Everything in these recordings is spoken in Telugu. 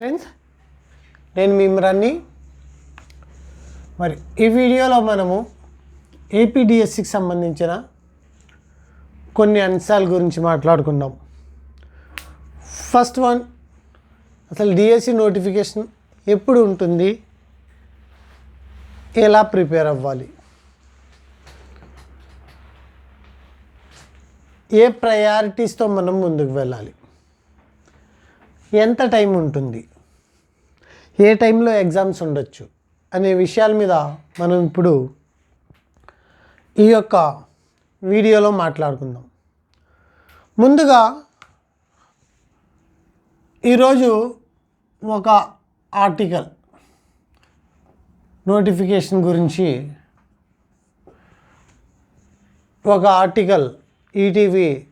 ఫ్రెండ్స్ నేను మిమ్మల్ని మరి ఈ వీడియోలో మనము ఏపీడిఎస్సికి సంబంధించిన కొన్ని అంశాల గురించి మాట్లాడుకుందాం. ఫస్ట్ వన్ అసలు డిఎస్సి నోటిఫికేషన్ ఎప్పుడు ఉంటుంది? ఎలా ప్రిపేర్ అవ్వాలి? ఏ ప్రయారిటీస్తో మనం ముందుకు వెళ్ళాలి? ఎంత టైం ఉంటుంది? ఏ టైంలో ఎగ్జామ్స్ ఉండొచ్చు? అనే విషయాల మీద మనం ఇప్పుడు ఈ యొక్క వీడియోలో మాట్లాడుకుందాం. ముందుగా ఈరోజు ఒక ఆర్టికల్ నోటిఫికేషన్ గురించి ఒక ఆర్టికల్ ఈటీవీ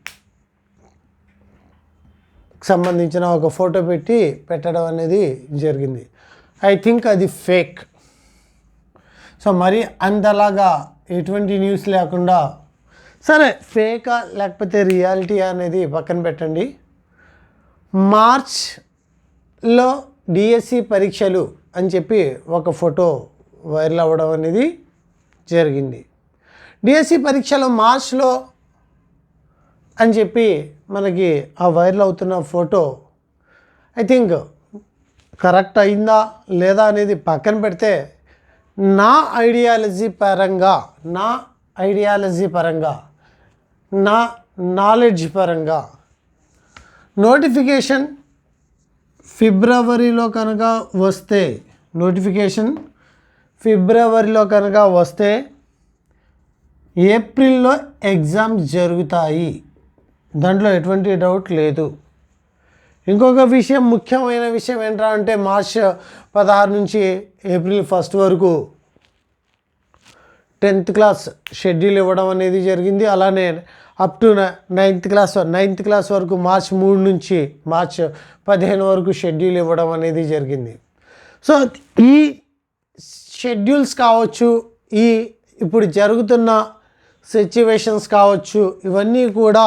సంబంధించిన ఒక ఫోటో పెట్టి పెట్టడం అనేది జరిగింది. ఐ థింక్ అది ఫేక్. సో మరి అంతలాగా ఎటువంటి న్యూస్ లేకుండా సరే ఫేకా లేకపోతే రియాలిటీ అనేది పక్కన పెట్టండి. మార్చ్లో డిఎస్సి పరీక్షలు అని చెప్పి ఒక ఫోటో వైరల్ అవ్వడం అనేది జరిగింది. డిఎస్సి పరీక్షలు మార్చ్లో అని చెప్పి మనకి ఆ వైరల్ అవుతున్న ఫోటో ఐ థింక్ కరెక్ట్ అయిందా లేదా అనేది పక్కన పెడితే నా ఐడియాలజీ పరంగా నా ఐడియాలజీ పరంగా నా నాలెడ్జ్ పరంగా నోటిఫికేషన్ ఫిబ్రవరిలో కనుక వస్తే నోటిఫికేషన్ ఫిబ్రవరిలో కనుక వస్తే ఏప్రిల్లో ఎగ్జామ్స్ జరుగుతాయి. దాంట్లో ఎటువంటి డౌట్ లేదు. ఇంకొక విషయం ముఖ్యమైన విషయం ఏంటంటే అంటే మార్చ్ పదహారు నుంచి ఏప్రిల్ ఫస్ట్ వరకు టెన్త్ క్లాస్ షెడ్యూల్ ఇవ్వడం అనేది జరిగింది. అలానే up to ninth class ninth class వరకు మార్చ్ మూడు నుంచి మార్చ్ పదిహేను వరకు షెడ్యూల్ ఇవ్వడం అనేది జరిగింది. సో ఈ షెడ్యూల్స్ కావచ్చు ఈ ఇప్పుడు జరుగుతున్న సిచ్యువేషన్స్ కావచ్చు ఇవన్నీ కూడా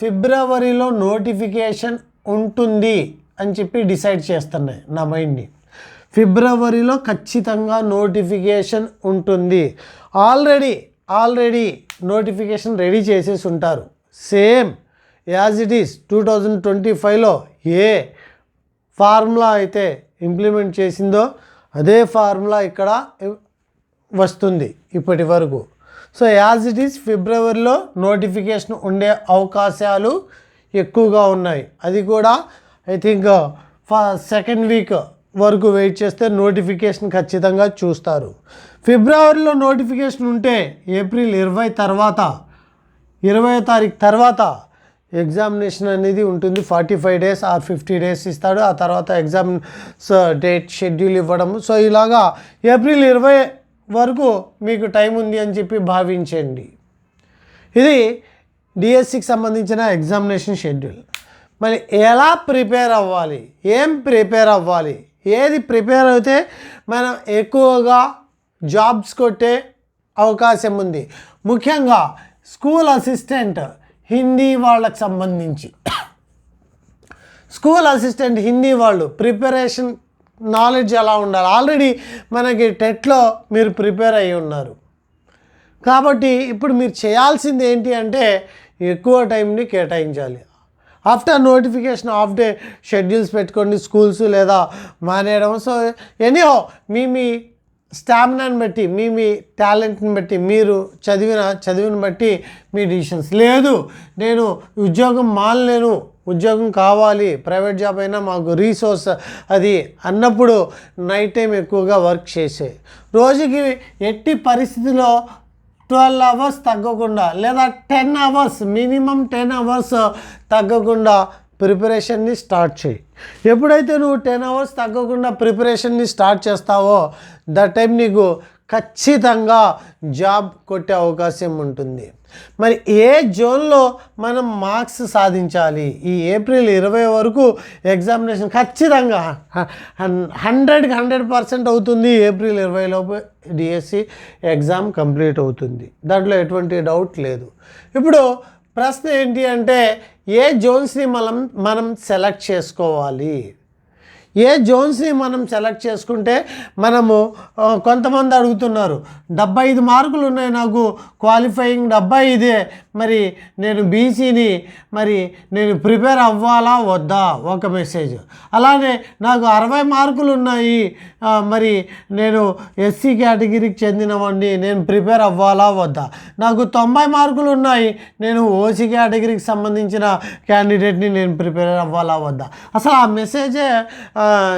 ఫిబ్రవరిలో నోటిఫికేషన్ ఉంటుంది అని చెప్పి డిసైడ్ చేస్తున్నాయి నా మైండ్ని. ఫిబ్రవరిలో ఖచ్చితంగా నోటిఫికేషన్ ఉంటుంది. ఆల్రెడీ ఆల్రెడీ నోటిఫికేషన్ రెడీ చేసేసి ఉంటారు. Same as it is two thousand twenty ఫైవ్లో ఏ ఫార్ములా అయితే ఇంప్లిమెంట్ చేసిందో అదే ఫార్ములా ఇక్కడ వస్తుంది ఇప్పటి వరకు. సో యాజ్ ఇట్ ఈస్ ఫిబ్రవరిలో నోటిఫికేషన్ ఉండే అవకాశాలు ఎక్కువగా ఉన్నాయి. అది కూడా ఐ థింక్ uh, ఫ సెకండ్ వీక్ వరకు వెయిట్ చేస్తే నోటిఫికేషన్ ఖచ్చితంగా చూస్తారు. ఫిబ్రవరిలో నోటిఫికేషన్ ఉంటే ఏప్రిల్ ఇరవై తర్వాత ఇరవై తారీఖు తర్వాత ఎగ్జామినేషన్ అనేది ఉంటుంది. Forty five days or fifty days ఇస్తాడు. ఆ తర్వాత ఎగ్జామ్ డేట్ షెడ్యూల్ ఇవ్వడం సో ఇలాగా ఏప్రిల్ ఇరవై వరకు మీకు టైం ఉంది అని చెప్పి భావించండి. ఇది డిఎస్సికి సంబంధించిన ఎగ్జామినేషన్ షెడ్యూల్ మరి ఎలా ప్రిపేర్ అవ్వాలి? ఏం ప్రిపేర్ అవ్వాలి? ఏది ప్రిపేర్ అయితే మనం ఎక్కువగా జాబ్స్ కొట్టే అవకాశం ఉంది. ముఖ్యంగా స్కూల్ అసిస్టెంట్ హిందీ వాళ్ళకి సంబంధించి. స్కూల్ అసిస్టెంట్ హిందీ వాళ్ళు ప్రిపరేషన్ నాలెడ్జ్ ఎలా ఉండాలి. ఆల్రెడీ మనకి టెట్లో మీరు ప్రిపేర్ అయ్యి ఉన్నారు. కాబట్టి ఇప్పుడు మీరు చేయాల్సింది ఏంటి అంటే ఎక్కువ టైంని కేటాయించాలి. After notification off day schedules పెట్టుకోండి స్కూల్స్ లేదా మానేయడం. సో ఎనీహో మీ మీ స్టామినాని బట్టి మీ మీ టాలెంట్ని బట్టి మీరు చదివిన చదివిని బట్టి మీ డిసిషన్స్ లేదు నేను ఉద్యోగం మానలేను. ఉద్యోగం కావాలి ప్రైవేట్ జాబ్ అయినా మాకు రీసోర్స్ అది అన్నప్పుడు నైట్ టైం ఎక్కువగా వర్క్ చేసే. రోజుకి ఎట్టి పరిస్థితిలో ట్వెల్వ్ అవర్స్ తగ్గకుండా లేదా ten hours minimum ten hours తగ్గకుండా ప్రిపరేషన్ని స్టార్ట్ చేయి. ఎప్పుడైతే నువ్వు టెన్ అవర్స్ తగ్గకుండా ప్రిపరేషన్ని స్టార్ట్ చేస్తావో దట్ టైం నీకు ఖచ్చితంగా జాబ్ కొట్టే అవకాశం ఉంటుంది. మరి ఏ జోన్లో మనం మార్క్స్ సాధించాలి? ఈ ఏప్రిల్ ఇరవై వరకు ఎగ్జామినేషన్ ఖచ్చితంగా హండ్రెడ్కి హండ్రెడ్ పర్సెంట్ అవుతుంది. ఏప్రిల్ ఇరవై లోపు డిఎస్సి ఎగ్జామ్ కంప్లీట్ అవుతుంది. దాంట్లో ఎటువంటి డౌట్ లేదు. ఇప్పుడు ప్రశ్న ఏంటి అంటే ఏ జోన్స్ని మనం మనం సెలెక్ట్ చేసుకోవాలి? ఏ జోన్స్ని మనం సెలెక్ట్ చేసుకుంటే మనము కొంతమంది అడుగుతున్నారు డెబ్బై ఐదు మార్కులు ఉన్నాయి నాకు క్వాలిఫైయింగ్ డెబ్బై ఐదే మరి నేను బీసీని మరి నేను ప్రిపేర్ అవ్వాలా వద్దా? ఒక మెసేజ్. అలానే నాకు అరవై మార్కులు ఉన్నాయి మరి నేను ఎస్సీ కేటగిరీకి చెందినవండి నేను ప్రిపేర్ అవ్వాలా వద్దా? నాకు తొంభై మార్కులు ఉన్నాయి నేను ఓసీ కేటగిరీకి సంబంధించిన క్యాండిడేట్ని నేను ప్రిపేర్ అవ్వాలా వద్దా? అసలు ఆ మెసేజే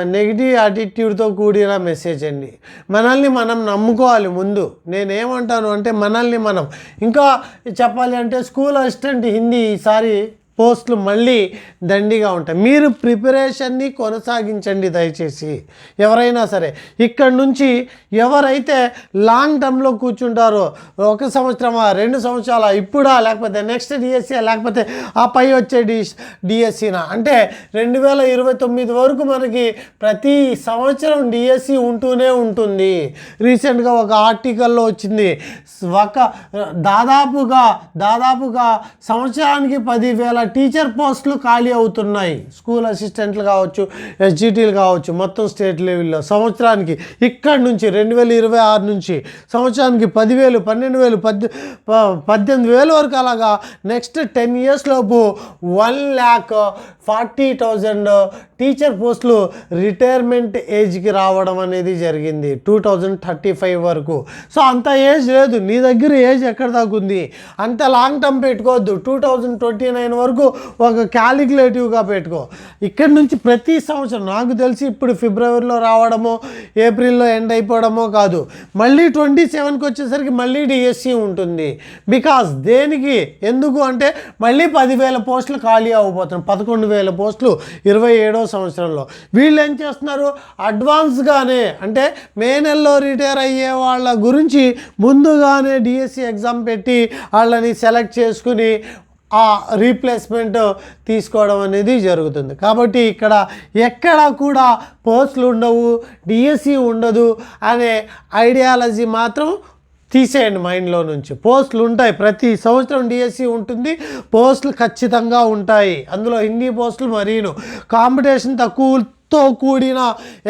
నెగిటివ్ యాటిట్యూడ్తో కూడిన మెసేజ్ అండి. మనల్ని మనం నమ్ముకోవాలి ముందు. నేనేమంటాను అంటే మనల్ని మనం. ఇంకా చెప్పాలి అంటే స్కూల్ అసిస్టెంట్ హిందీ ఈసారి పోస్టులు మళ్ళీ దండిగా ఉంటాయి. మీరు ప్రిపరేషన్ని కొనసాగించండి దయచేసి. ఎవరైనా సరే ఇక్కడ నుంచి ఎవరైతే లాంగ్ టర్మ్లో కూర్చుంటారో ఒక సంవత్సరమా రెండు సంవత్సరాల ఇప్పుడా లేకపోతే నెక్స్ట్ డిఎస్సీ లేకపోతే ఆ పై వచ్చే డి డిఎస్సీనా? అంటే రెండు వేల ఇరవై తొమ్మిది వరకు మనకి ప్రతి సంవత్సరం డిఎస్సి ఉంటూనే ఉంటుంది. రీసెంట్గా ఒక ఆర్టికల్లో వచ్చింది. ఒక దాదాపుగా దాదాపుగా సంవత్సరానికి పదివేల టీచర్ పోస్టులు ఖాళీ అవుతున్నాయి. స్కూల్ అసిస్టెంట్లు కావచ్చు ఎస్జిటీలు కావచ్చు మొత్తం స్టేట్ లెవెల్లో. సంవత్సరానికి ఇక్కడి నుంచి రెండు వేల ఇరవై ఆరు నుంచి సంవత్సరానికి పదివేలు పన్నెండు వేలు పద్దె ప- పద్దెనిమిది వేల వరకు అలాగా నెక్స్ట్ టెన్ ఇయర్స్ లోపు one lakh forty thousand teacher పోస్టులు రిటైర్మెంట్ ఏజ్కి రావడం అనేది జరిగింది టూ థౌజండ్ థర్టీ ఫైవ్ వరకు. సో అంత ఏజ్ లేదు. నీ దగ్గర ఏజ్ ఎక్కడ దాకా ఉంది? అంత లాంగ్ టర్మ్ పెట్టుకోవద్దు. టూ థౌజండ్ ట్వంటీ నైన్ వరకు ఒక క్యాలిక్యులేటివ్గా పెట్టుకో. ఇక్కడ నుంచి ప్రతి సంవత్సరం నాకు తెలిసి ఇప్పుడు ఫిబ్రవరిలో రావడమో ఏప్రిల్లో ఎండ్ అయిపోవడమో కాదు. మళ్ళీ ట్వంటీ సెవెన్కి వచ్చేసరికి మళ్ళీ డిఎస్సి ఉంటుంది. బికాస్ దేనికి? ఎందుకు అంటే మళ్ళీ పదివేల పోస్టులు ఖాళీ అవ్వబోతున్నాయి. పదకొండు వేల పోస్టులు ఇరవై ఏడో సంవత్సరంలో. వీళ్ళు ఏం చేస్తున్నారు? అడ్వాన్స్గానే అంటే మే నెలలో రిటైర్ అయ్యే వాళ్ళ గురించి ముందుగానే డిఎస్సి ఎగ్జామ్ పెట్టి వాళ్ళని సెలెక్ట్ చేసుకుని ఆ రీప్లేస్మెంట్ తీసుకోవడం అనేది జరుగుతుంది. కాబట్టి ఇక్కడ ఎక్కడ కూడా పోస్టులు ఉండవు డిఎస్సి ఉండదు అనే ఐడియాలజీ మాత్రం తీసేయండి మైండ్లో నుంచి. పోస్టులు ఉంటాయి. ప్రతి సంవత్సరం డిఎస్సి ఉంటుంది. పోస్టులు ఖచ్చితంగా ఉంటాయి. అందులో హిందీ పోస్టులు మరీను. కాంపిటీషన్ తక్కువ తో కూడిన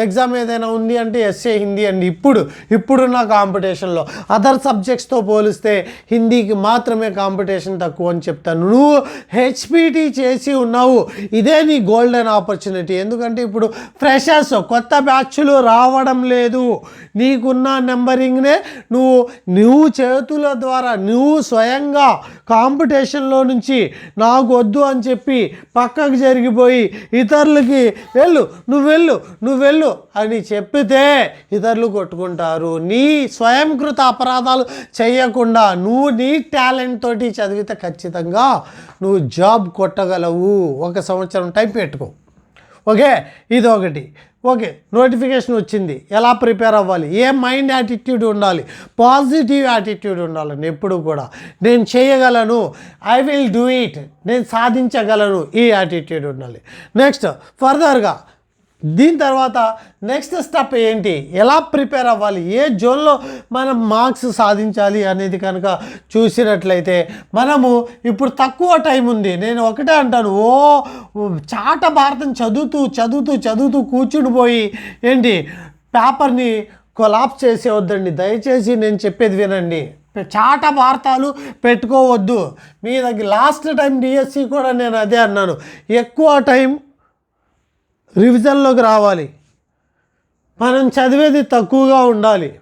ఎగ్జామ్ ఏదైనా ఉంది అంటే ఎస్ఏ హిందీ అండి ఇప్పుడు ఇప్పుడున్న కాంపిటీషన్లో అదర్ సబ్జెక్ట్స్తో పోలిస్తే హిందీకి మాత్రమే కాంపిటీషన్ తక్కువ అని చెప్తాను. నువ్వు హెచ్పిటి చేసి ఉన్నావు. ఇదే నీ గోల్డెన్ ఆపర్చునిటీ ఎందుకంటే ఇప్పుడు ఫ్రెషర్స్ కొత్త బ్యాచ్లు రావడం లేదు. నీకున్న నెంబరింగ్నే నువ్వు నువ్వు చేతుల ద్వారా నువ్వు స్వయంగా కాంపిటీషన్లో నుంచి నాకు వద్దు అని చెప్పి పక్కకు జరిగిపోయి ఇతరులకి వెళ్ళు. నువ్వు వెళ్ళు నువ్వు వెళ్ళు అని చెప్పితే ఇతరులు కొట్టుకుంటారు. నీ స్వయంకృత అపరాధాలు చేయకుండా నువ్వు నీ టాలెంట్ తోటి చదివితే ఖచ్చితంగా నువ్వు జాబ్ కొట్టగలవు. ఒక సంవత్సరం టైం పెట్టుకో. ఓకే? ఇది ఒకటి. ఓకే నోటిఫికేషన్ వచ్చింది. ఎలా ప్రిపేర్ అవ్వాలి? ఏ మైండ్ యాటిట్యూడ్ ఉండాలి? పాజిటివ్ యాటిట్యూడ్ ఉండాలని ఎప్పుడు కూడా. నేను చేయగలను. I will do it. నేను సాధించగలను. ఈ యాటిట్యూడ్ ఉండాలి. నెక్స్ట్ ఫర్దర్గా దీని తర్వాత నెక్స్ట్ స్టెప్ ఏంటి? ఎలా ప్రిపేర్ అవ్వాలి? ఏ జోన్లో మనం మార్క్స్ సాధించాలి అనేది కనుక చూసినట్లయితే మనము ఇప్పుడు తక్కువ టైం ఉంది. నేను ఒకటే అంటాను. ఓ చాట భారతం చదువుతూ చదువుతూ చదువుతూ కూర్చుండిపోయి ఏంటి? పేపర్ని కొలాప్స్ చేసేవద్దండి దయచేసి నేను చెప్పేది వినండి. చాట వార్తాలు పెట్టుకోవద్దు. మీ దగ్గర లాస్ట్ టైం డిఎస్సి కూడా నేను అదే అన్నాను. ఎక్కువ టైం రివిజన్లోకి రావాలి. మనం చదివేది తక్కువగా ఉండాలి.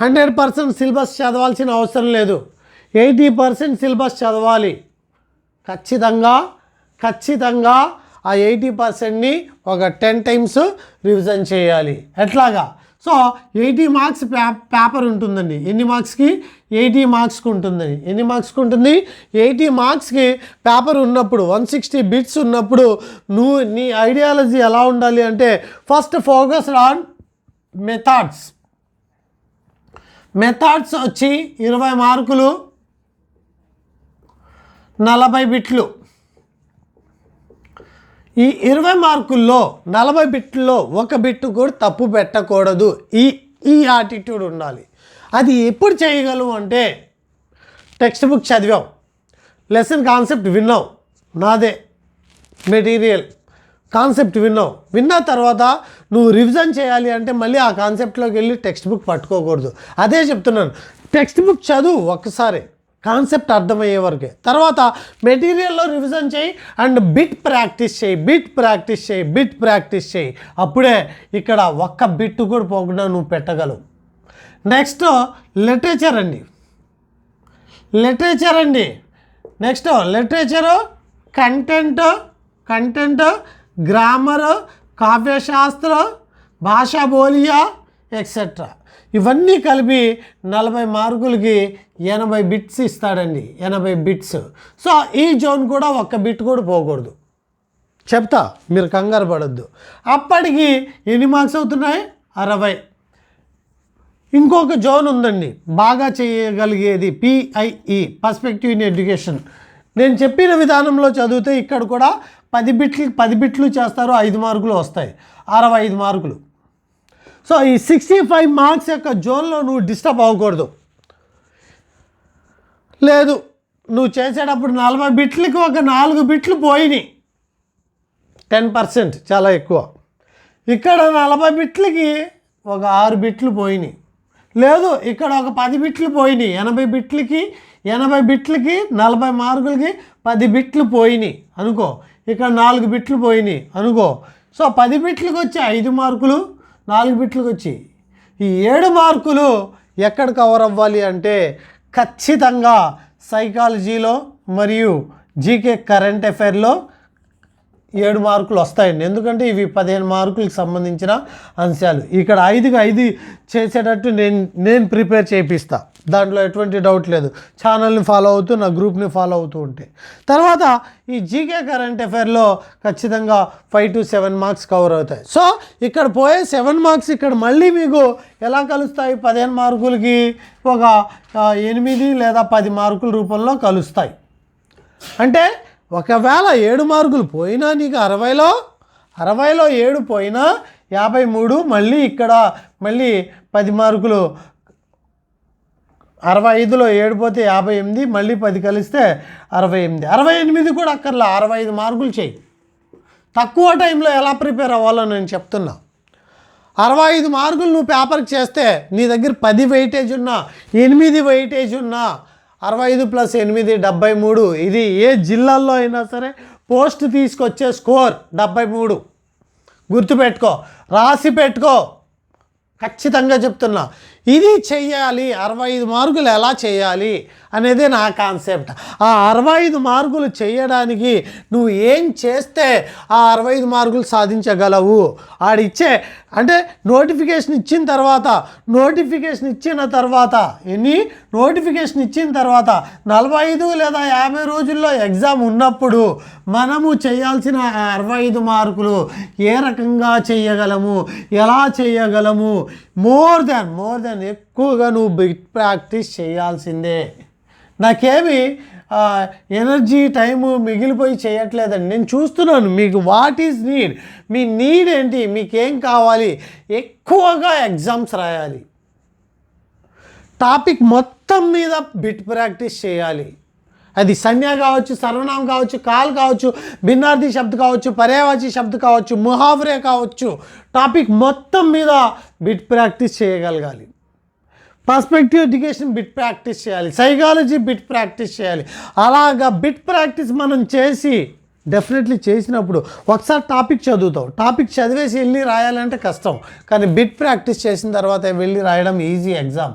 హండ్రెడ్ పర్సెంట్ సిలబస్ చదవాల్సిన అవసరం లేదు. ఎయిటీ పర్సెంట్ సిలబస్ చదవాలి. ఖచ్చితంగా ఖచ్చితంగా ఆ ఎయిటీ పర్సెంట్ని ఒక టెన్ టైమ్స్ రివిజన్ చేయాలి. ఎట్లాగా? So eighty marks per paper ఉంటుందండి. ఎన్ని మార్క్స్కి? ఎయిటీ మార్క్స్కి ఉంటుందండి. ఎన్ని మార్క్స్కి ఉంటుంది? ఎయిటీ మార్క్స్కి పేపర్ ఉన్నప్పుడు వన్ సిక్స్టీ బిట్స్ ఉన్నప్పుడు నువ్వు నీ ఐడియాలజీ ఎలా ఉండాలి అంటే first focused on methods. Methods వచ్చి ఇరవై మార్కులు నలభై బిట్లు. ఈ ఇరవై మార్కుల్లో నలభై బిట్లో ఒక బిట్టు కూడా తప్పు పెట్టకూడదు. ఈ ఈ యాటిట్యూడ్ ఉండాలి. అది ఎప్పుడు చేయగలం అంటే టెక్స్ట్ బుక్ చదివాం. లెసన్ కాన్సెప్ట్ విన్నాం. నాదే మెటీరియల్ కాన్సెప్ట్ విన్నావు విన్న తర్వాత నువ్వు రివిజన్ చేయాలి అంటే మళ్ళీ ఆ కాన్సెప్ట్లోకి వెళ్ళి టెక్స్ట్ బుక్ పట్టుకోకూడదు. అదే చెప్తున్నాను. టెక్స్ట్ బుక్ చదువు ఒక్కసారి. కాన్సెప్ట్ అర్థమయ్యే వరకే. తర్వాత మెటీరియల్లో రివిజన్ చేయి అండ్ బిట్ ప్రాక్టీస్ చేయి బిట్ ప్రాక్టీస్ చేయి బిట్ ప్రాక్టీస్ చేయి. అప్పుడే ఇక్కడ ఒక్క బిట్ కూడా పోకుండా నువ్వు పెట్టగలవు. నెక్స్ట్ లిటరేచర్ అండి. లిటరేచర్ అండి. Next literature content content grammar కావ్యశాస్త్రం భాషా బోలియా ఎక్సెట్రా. ఇవన్నీ కలిపి నలభై మార్కులకి ఎనభై బిట్స్ ఇస్తాడండి ఎనభై బిట్స్. సో ఈ జోన్ కూడా ఒక్క బిట్ కూడా పోకూడదు. చెప్తా మీరు కంగారు పడద్దు. అప్పటికి ఎన్ని మార్క్స్ అవుతున్నాయి? అరవై. ఇంకొక జోన్ ఉందండి బాగా చేయగలిగేది పిఐఈ పర్స్పెక్టివ్ ఇన్ ఎడ్యుకేషన్ నేను చెప్పిన విధానంలో చదివితే ఇక్కడ కూడా పది బిట్లు పది బిట్లు చేస్తారు ఐదు మార్కులు వస్తాయి. అరవై ఐదు మార్కులు. సో ఈ సిక్స్టీ ఫైవ్ మార్క్స్ యొక్క జోన్లో నువ్వు డిస్టర్బ్ అవ్వకూడదు. లేదు నువ్వు చేసేటప్పుడు నలభై బిట్లకి ఒక నాలుగు బిట్లు పోయినాయి. టెన్ పర్సెంట్ చాలా ఎక్కువ. ఇక్కడ నలభై బిట్లకి ఒక ఆరు బిట్లు పోయినాయి. లేదు ఇక్కడ ఒక పది బిట్లు పోయినాయి. ఎనభై బిట్లకి ఎనభై బిట్లకి నలభై మార్కులకి పది బిట్లు పోయినాయి. అనుకో ఇక్కడ నాలుగు బిట్లు పోయినాయి. అనుకో సో పది బిట్లకి వచ్చి ఐదు మార్కులు నాలుగు బిట్లకు వచ్చాయి. ఈ ఏడు మార్కులు ఎక్కడ కవర్ అవ్వాలి అంటే ఖచ్చితంగా సైకాలజీలో మరియు జీకే కరెంట్ అఫైర్లో ఏడు మార్కులు వస్తాయండి. ఎందుకంటే ఇవి పదిహేను మార్కులకు సంబంధించిన అంశాలు. ఇక్కడ ఐదుకి ఐదు చేసేటట్టు నేను నేను ప్రిపేర్ చేపిస్తా. దాంట్లో ఎటువంటి డౌట్ లేదు. ఛానల్ని ఫాలో అవుతూ నా గ్రూప్ని ఫాలో అవుతూ ఉంటే. తర్వాత ఈ జీకే కరెంట్ అఫైర్లో ఖచ్చితంగా five to seven marks cover అవుతాయి. సో ఇక్కడ పోయే సెవెన్ మార్క్స్ ఇక్కడ మళ్ళీ మీకు ఎలా కలుస్తాయి? పదిహేను మార్కులకి ఒక ఎనిమిది లేదా పది మార్కుల రూపంలో కలుస్తాయి. అంటే ఒకవేళ ఏడు మార్కులు పోయినా నీకు అరవైలో అరవైలో ఏడు పోయినా యాభై మూడు మళ్ళీ ఇక్కడ మళ్ళీ పది మార్కులు. అరవై ఐదులో ఏడు పోతే యాభై ఎనిమిది మళ్ళీ పది కలిస్తే అరవై ఎనిమిది. అరవై ఎనిమిది కూడా అక్కర్లా అరవై ఐదు మార్కులు చేయి. తక్కువ టైంలో ఎలా ప్రిపేర్ అవ్వాలో నేను చెప్తున్నా. అరవై ఐదు మార్కులు నువ్వు పేపర్కి చేస్తే నీ దగ్గర పది వెయిటేజ్ ఉన్నా ఎనిమిది వెయిటేజ్ ఉన్నా అరవై ఐదు ప్లస్ ఎనిమిది డెబ్బై మూడు. ఇది ఏ జిల్లాల్లో అయినా సరే పోస్ట్ తీసుకొచ్చే స్కోర్ డెబ్బై మూడు. గుర్తుపెట్టుకో. రాసి పెట్టుకో. ఖచ్చితంగా చెప్తున్నా. ఇది చెయ్యాలి అరవై ఐదు మార్కులు ఎలా చేయాలి అనేది నా కాన్సెప్ట్. ఆ అరవై ఐదు మార్కులు చేయడానికి నువ్వు ఏం చేస్తే ఆ అరవై ఐదు మార్కులు సాధించగలవు? ఆడిచ్చే అంటే నోటిఫికేషన్ ఇచ్చిన తర్వాత నోటిఫికేషన్ ఇచ్చిన తర్వాత ఎన్ని? నోటిఫికేషన్ ఇచ్చిన తర్వాత నలభై ఐదు లేదా యాభై రోజుల్లో ఎగ్జామ్ ఉన్నప్పుడు మనము చేయాల్సిన ఆ అరవై ఐదు మార్కులు ఏ రకంగా చేయగలము ఎలా చేయగలము మోర్ దెన్ మోర్ దెన్ ఎక్కువగా నువ్వు బిట్ ప్రాక్టీస్ చేయాల్సిందే. నాకేమి ఎనర్జీ టైము మిగిలిపోయి చేయట్లేదండి. నేను చూస్తున్నాను మీకు వాట్ ఈజ్ నీడ్. మీ నీడ్ ఏంటి? మీకేం కావాలి? ఎక్కువగా ఎగ్జామ్స్ రాయాలి. టాపిక్ మొత్తం మీద బిట్ ప్రాక్టీస్ చేయాలి. అది సంజ్ఞ కావచ్చు సర్వనామం కావచ్చు కాల్ కావచ్చు భిన్నార్థి శబ్ద కావచ్చు పర్యావాచి శబ్ద కావచ్చు ముహావరే కావచ్చు. టాపిక్ మొత్తం మీద బిట్ ప్రాక్టీస్ చేయగలగాలి. పర్స్పెక్టివ్ ఎడ్యుకేషన్ బిట్ ప్రాక్టీస్ చేయాలి. సైకాలజీ బిట్ ప్రాక్టీస్ చేయాలి. అలాగా బిట్ ప్రాక్టీస్ మనం చేసి డెఫినెట్లీ చేసినప్పుడు ఒకసారి టాపిక్ చదువుతావు. టాపిక్ చదివేసి వెళ్ళి రాయాలంటే కష్టం. కానీ బిట్ ప్రాక్టీస్ చేసిన తర్వాత వెళ్ళి రాయడం ఈజీ ఎగ్జామ్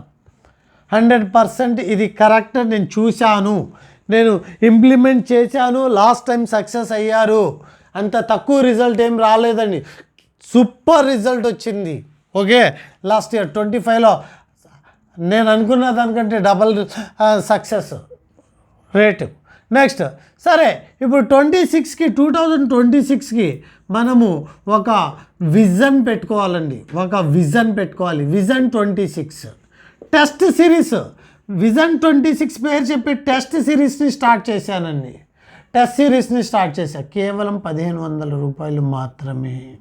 హండ్రెడ్ పర్సెంట్ ఇది కరెక్ట్ నేను చూశాను. నేను ఇంప్లిమెంట్ చేశాను. లాస్ట్ టైం సక్సెస్ అయ్యారు. అంత తక్కువ రిజల్ట్ ఏం రాలేదండి. సూపర్ రిజల్ట్ వచ్చింది. ఓకే లాస్ట్ ఇయర్ ట్వంటీ ఫైవ్లో నేను అనుకున్న దానికంటే డబల్ సక్సెస్ రేటు నెక్స్ట్ సరే ఇప్పుడు ట్వంటీ సిక్స్కి టూ థౌజండ్ ట్వంటీ సిక్స్కి మనము ఒక విజన్ పెట్టుకోవాలండి. ఒక విజన్ పెట్టుకోవాలి. Vision twenty six test series vision twenty six పేరు చెప్పి టెస్ట్ సిరీస్ని స్టార్ట్ చేశానండి. టెస్ట్ సిరీస్ని స్టార్ట్ చేశా. కేవలం పదిహేను వందల రూపాయలు మాత్రమే.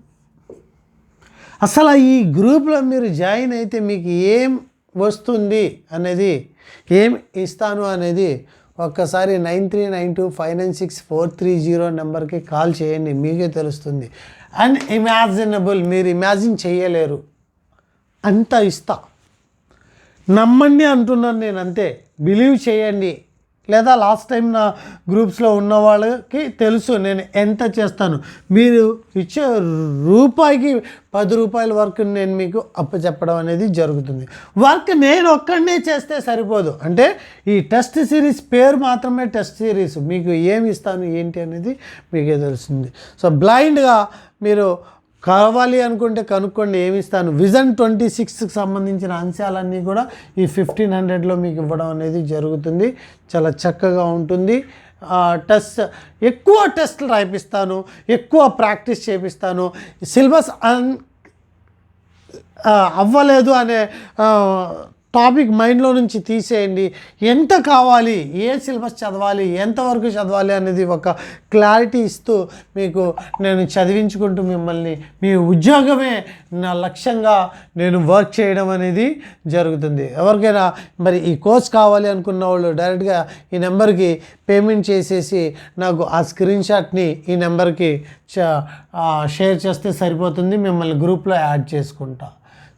అసలు ఈ గ్రూప్లో మీరు జాయిన్ అయితే మీకు ఏం వస్తుంది అనేది ఏం ఇస్తాను అనేది ఒక్కసారి nine three nine two five nine six four three zero నెంబర్కి కాల్ చేయండి మీకే తెలుస్తుంది. అన్ఇమాజినబుల్ మీరు ఇమాజిన్ చేయలేరు. అంత ఇస్తా. నమ్మండి అంటున్నాను నేను అంతే బిలీవ్ చేయండి. లేదా లాస్ట్ టైం నా గ్రూప్స్లో ఉన్న వాళ్ళకి తెలుసు నేను ఎంత చేస్తాను. మీరు ఇచ్చే రూపాయికి పది రూపాయల వర్క్ నేను మీకు అప్పచెప్పడం అనేది జరుగుతుంది. వర్క్ నేను ఒక్కడనే చేస్తే సరిపోదు. అంటే ఈ టెస్ట్ సిరీస్ పేరు మాత్రమే టెస్ట్ సిరీస్ మీకు ఏమి ఇస్తాను ఏంటి అనేది మీకే తెలుస్తుంది. సో బ్లైండ్గా మీరు కావాలి అనుకుంటే కనుక్కోండి ఏమి ఇస్తాను విజన్ ట్వంటీ సిక్స్కి సంబంధించిన అంశాలన్నీ కూడా ఈ ఫిఫ్టీన్ హండ్రెడ్లో మీకు ఇవ్వడం అనేది జరుగుతుంది. చాలా చక్కగా ఉంటుంది. ఆ, టెస్ట్ ఎక్కువ టెస్ట్లు రాయిపిస్తాను ఎక్కువ ప్రాక్టీస్ చేపిస్తాను. సిలబస్ అన్ అవ్వలేదు అనే టాపిక్ మైండ్లో నుంచి తీసేయండి. ఎంత కావాలి? ఏ సిలబస్ చదవాలి? ఎంతవరకు చదవాలి అనేది ఒక క్లారిటీ ఇస్తూ మీకు నేను చదివించుకుంటూ మిమ్మల్ని మీ ఉద్యోగమే నా లక్ష్యంగా నేను వర్క్ చేయడం అనేది జరుగుతుంది. ఎవరికైనా మరి ఈ కోర్స్ కావాలి అనుకున్న వాళ్ళు డైరెక్ట్గా ఈ నెంబర్కి పేమెంట్ చేసేసి నాకు ఆ స్క్రీన్ షాట్ని ఈ నెంబర్కి చ- షేర్ చేస్తే సరిపోతుంది. మిమ్మల్ని గ్రూప్లో యాడ్ చేసుకుంటా.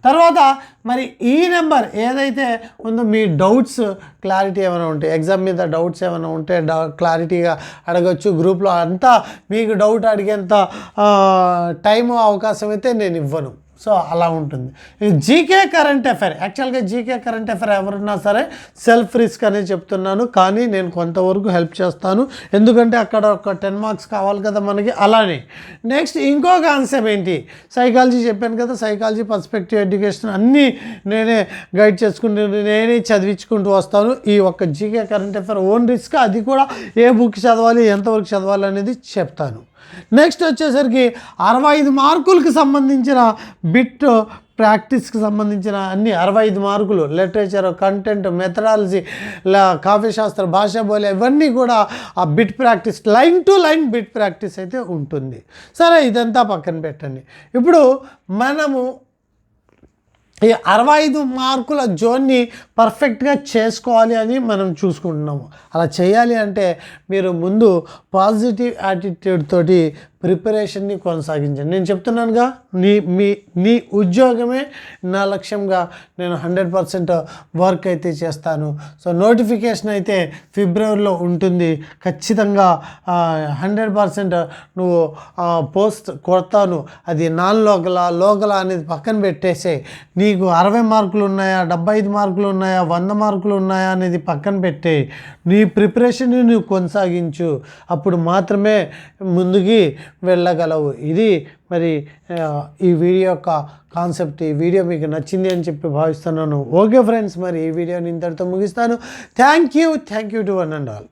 తర్వాత మరి ఈ నెంబర్ ఏదైతే ఉందో మీ డౌట్స్ క్లారిటీ ఏమైనా ఉంటే ఎగ్జామ్ మీద డౌట్స్ ఏమైనా ఉంటే డౌ క్లారిటీగా అడగచ్చు. గ్రూప్లో అంతా మీకు డౌట్ అడిగేంత టైం అవకాశం అయితే నేను ఇవ్వను. సో అలా ఉంటుంది. జీకే కరెంట్ అఫైర్ యాక్చువల్గా జీకే కరెంట్ అఫైర్ ఎవరున్నా సరే సెల్ఫ్ రిస్క్ అనేది చెప్తున్నాను. కానీ నేను కొంతవరకు హెల్ప్ చేస్తాను. ఎందుకంటే అక్కడ ఒక టెన్ మార్క్స్ కావాలి కదా మనకి అలానే. నెక్స్ట్ ఇంకొక అంశం ఏంటి? సైకాలజీ చెప్పాను కదా సైకాలజీ పర్స్పెక్టివ్ ఎడ్యుకేషన్ అన్నీ నేనే గైడ్ చేసుకుంటూ నేనే చదివించుకుంటూ వస్తాను. ఈ ఒక్క GK current affair own risk అది కూడా ఏ బుక్ చదవాలి ఎంతవరకు చదవాలి అనేది చెప్తాను. నెక్స్ట్ వచ్చేసరికి అరవై ఐదు మార్కులకు సంబంధించిన బిట్ ప్రాక్టీస్కి సంబంధించిన అన్ని అరవై ఐదు మార్కులు లిటరేచర్ కంటెంట్ మెథడాలజీ కావ్యశాస్త్ర భాష బోలే ఇవన్నీ కూడా ఆ bit practice line to line bit practice అయితే ఉంటుంది. సరే ఇదంతా పక్కన పెట్టండి. ఇప్పుడు మనము ఈ అరవై ఐదు మార్కుల జోన్ని పర్ఫెక్ట్గా చేసుకోవాలి అని మనం చూసుకుంటున్నాము. అలా చేయాలి అంటే మీరు ముందు పాజిటివ్ యాటిట్యూడ్ తోటి ప్రిపరేషన్ని కొనసాగించండి. నేను చెప్తున్నానుగా నీ మీ నీ ఉద్యోగమే నా లక్ష్యంగా నేను హండ్రెడ్ పర్సెంట్ వర్క్ అయితే చేస్తాను. సో నోటిఫికేషన్ అయితే ఫిబ్రవరిలో ఉంటుంది. ఖచ్చితంగా హండ్రెడ్ పర్సెంట్ నువ్వు పోస్ట్ కొడతాను. అది నాన్ లోకల లోకల అనేది పక్కన పెట్టేసే. నీకు అరవై మార్కులు ఉన్నాయా డెబ్బై ఐదు మార్కులు ఉన్నాయా వంద మార్కులు ఉన్నాయా అనేది పక్కన పెట్టే. నీ ప్రిపరేషన్ని నువ్వు కొనసాగించు. అప్పుడు మాత్రమే ముందుకి వెళ్ళగలవు. ఇది మరి ఈ వీడియో యొక్క కాన్సెప్ట్ ఈ వీడియో మీకు నచ్చింది అని చెప్పి భావిస్తున్నాను. ఓకే ఫ్రెండ్స్ మరి ఈ వీడియోని ఇంతటితో ముగిస్తాను. Thank you thank you to one and all.